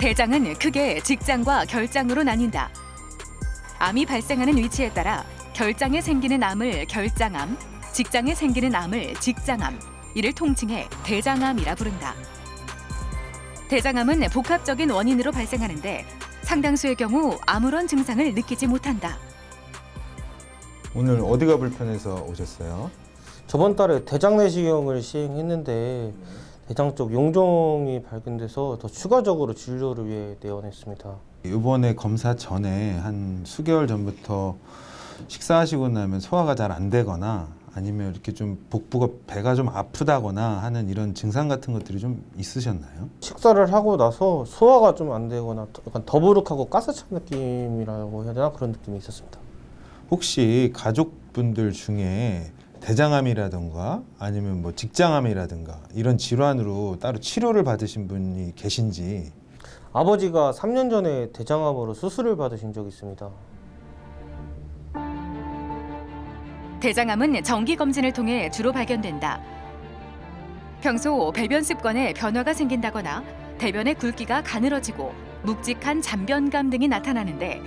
대장은 크게 직장과 결장으로 나뉜다. 암이 발생하는 위치에 따라 결장에 생기는 암을 결장암, 직장에 생기는 암을 직장암, 이를 통칭해 대장암이라 부른다. 대장암은 복합적인 원인으로 발생하는데 상당수의 경우 아무런 증상을 느끼지 못한다. 오늘 어디가 불편해서 오셨어요? 저번 달에 대장 내시경을 시행했는데 대장 쪽 용종이 발견돼서 더 추가적으로 진료를 위해 내원했습니다. 이번에 검사 전에 한 수개월 전부터 식사하시고 나면 소화가 잘 안 되거나 아니면 이렇게 좀 복부가 배가 좀 아프다거나 하는 이런 증상 같은 것들이 좀 있으셨나요? 식사를 하고 나서 소화가 좀 안 되거나 약간 더부룩하고 가스찬 느낌이라고 해야 되나 그런 느낌이 있었습니다. 혹시 가족분들 중에 대장암이라든가 아니면 뭐 직장암이라든가 이런 질환으로 따로 치료를 받으신 분이 계신지 아버지가 3년 전에 대장암으로 수술을 받으신 적이 있습니다. 대장암은 정기 검진을 통해 주로 발견된다. 평소 배변 습관에 변화가 생긴다거나 대변의 굵기가 가늘어지고 묵직한 잔변감 등이 나타나는데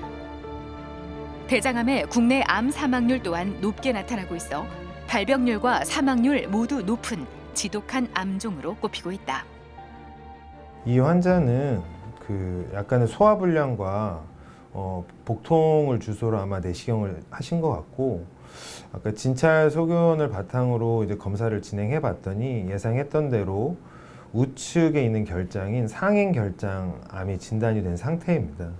대장암의 국내 암 사망률 또한 높게 나타나고 있어 발병률과 사망률 모두 높은 지독한 암종으로 꼽히고 있다. 이 환자는 그 약간의 소화불량과 어, 복통을 주소로 아마 내시경을 하신 것 같고 아까 진찰 소견을 바탕으로 이제 검사를 진행해 봤더니 예상했던 대로 우측에 있는 결장인 상행 결장암이 진단이 된 상태입니다.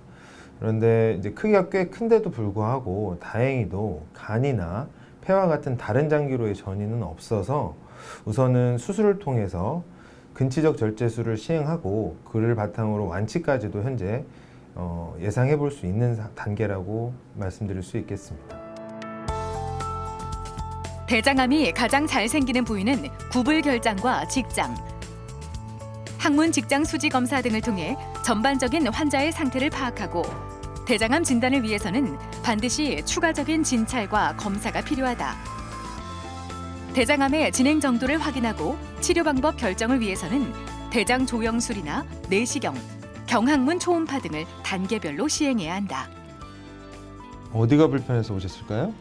그런데 이제 크기가 꽤 큰데도 불구하고 다행히도 간이나 폐와 같은 다른 장기로의 전이는 없어서 우선은 수술을 통해서 근치적 절제술을 시행하고 그를 바탕으로 완치까지도 현재 어, 예상해 볼 수 있는 사- 단계라고 말씀드릴 수 있겠습니다. 대장암이 가장 잘 생기는 부위는 구불 결장과 직장. 항문 직장 수지 검사 등을 통해 전반적인 환자의 상태를 파악하고 대장암 진단을 위해서는 반드시 추가적인 진찰과 검사가 필요하다. 대장암의 진행 정도를 확인하고 치료 방법 결정을 위해서는 대장 조영술이나 내시경, 경항문 초음파 등을 단계별로 시행해야 한다. 어디가 불편해서 오셨을까요?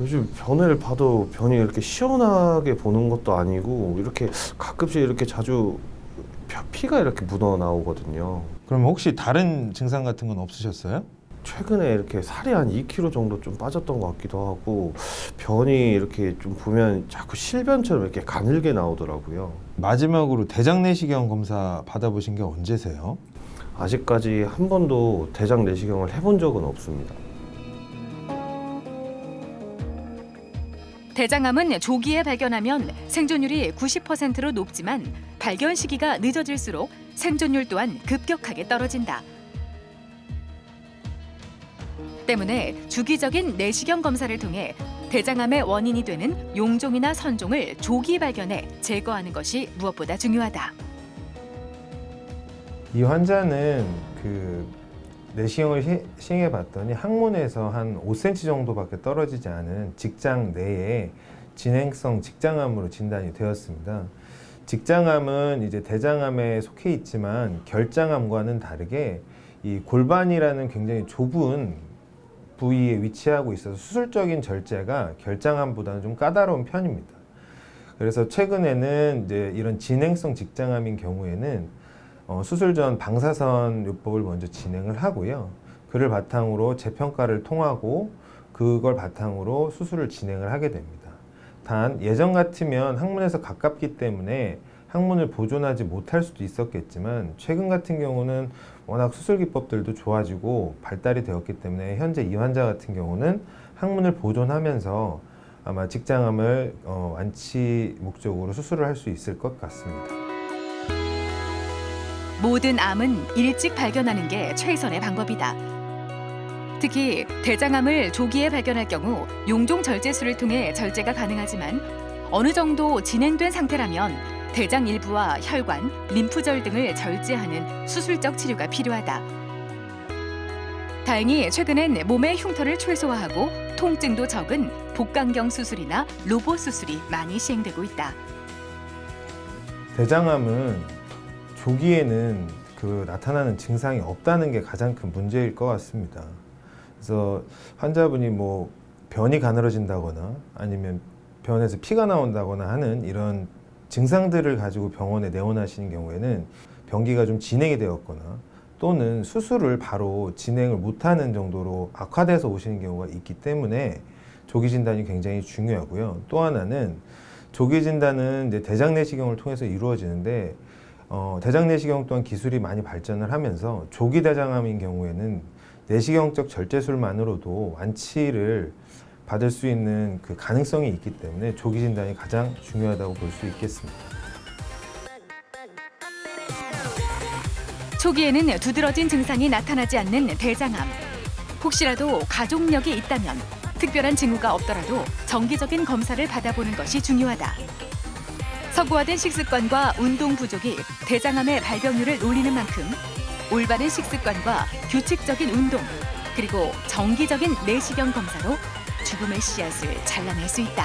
요즘 변을 봐도 변이 이렇게 시원하게 보는 것도 아니고 이렇게 가끔씩 이렇게 자주 피- 피가 이렇게 묻어 나오거든요. 그럼 혹시 다른 증상 같은 건 없으셨어요? 최근에 이렇게 살이 한 2kg 정도 좀 빠졌던 것 같기도 하고 변이 이렇게 좀 보면 자꾸 실변처럼 이렇게 가늘게 나오더라고요. 마지막으로 대장 내시경 검사 받아보신 게 언제세요? 아직까지 한 번도 대장 내시경을 해본 적은 없습니다. 대장암은 조기에 발견하면 생존율이 90%로 높지만 발견 시기가 늦어질수록 생존율 또한 급격하게 떨어진다. 때문에 주기적인 내시경 검사를 통해 대장암의 원인이 되는 용종이나 선종을 조기 발견해 제거하는 것이 무엇보다 중요하다. 이 환자는 그 내시경을 시- 시행해 봤더니 항문에서 한 5cm 정도밖에 떨어지지 않은 직장 내에 진행성 직장암으로 진단이 되었습니다. 직장암은 이제 대장암에 속해 있지만 결장암과는 다르게 이 골반이라는 굉장히 좁은 부위에 위치하고 있어서 수술적인 절제가 결장암보다는 좀 까다로운 편입니다. 그래서 최근에는 이제 이런 진행성 직장암인 경우에는 어, 수술 전 방사선 요법을 먼저 진행을 하고요. 그를 바탕으로 재평가를 통하고 그걸 바탕으로 수술을 진행을 하게 됩니다. 단 예전 같으면 항문에서 가깝기 때문에 항문을 보존하지 못할 수도 있었겠지만 최근 같은 경우는 워낙 수술 기법들도 좋아지고 발달이 되었기 때문에 현재 이 환자 같은 경우는 항문을 보존하면서 아마 직장암을 어, 완치 목적으로 수술을 할 수 있을 것 같습니다. 모든 암은 일찍 발견하는 게 최선의 방법이다. 특히 대장암을 조기에 발견할 경우 용종 절제술을 통해 절제가 가능하지만 어느 정도 진행된 상태라면 대장 일부와 혈관, 림프절 등을 절제하는 수술적 치료가 필요하다. 다행히 최근엔 몸의 흉터를 최소화하고 통증도 적은 복강경 수술이나 로봇 수술이 많이 시행되고 있다. 대장암은 조기에는 그 나타나는 증상이 없다는 게 가장 큰 문제일 것 같습니다. 그래서 환자분이 뭐 변이 가늘어진다거나 아니면 변에서 피가 나온다거나 하는 이런 증상들을 가지고 병원에 내원하시는 경우에는 병기가 좀 진행이 되었거나 또는 수술을 바로 진행을 못하는 정도로 악화돼서 오시는 경우가 있기 때문에 조기 진단이 굉장히 중요하고요. 또 하나는 조기 진단은 이제 대장 내시경을 통해서 이루어지는데 어, 대장 내시경 또한 기술이 많이 발전을 하면서 조기 대장암인 경우에는 내시경적 절제술만으로도 완치를 받을 수 있는 그 가능성이 있기 때문에 조기 진단이 가장 중요하다고 볼 수 있겠습니다. 초기에는 두드러진 증상이 나타나지 않는 대장암. 혹시라도 가족력이 있다면 특별한 징후가 없더라도 정기적인 검사를 받아보는 것이 중요하다. 서구화된 식습관과 운동 부족이 대장암의 발병률을 올리는 만큼 올바른 식습관과 규칙적인 운동 그리고 정기적인 내시경 검사로 죽음의 씨앗을 잘라낼 수 있다.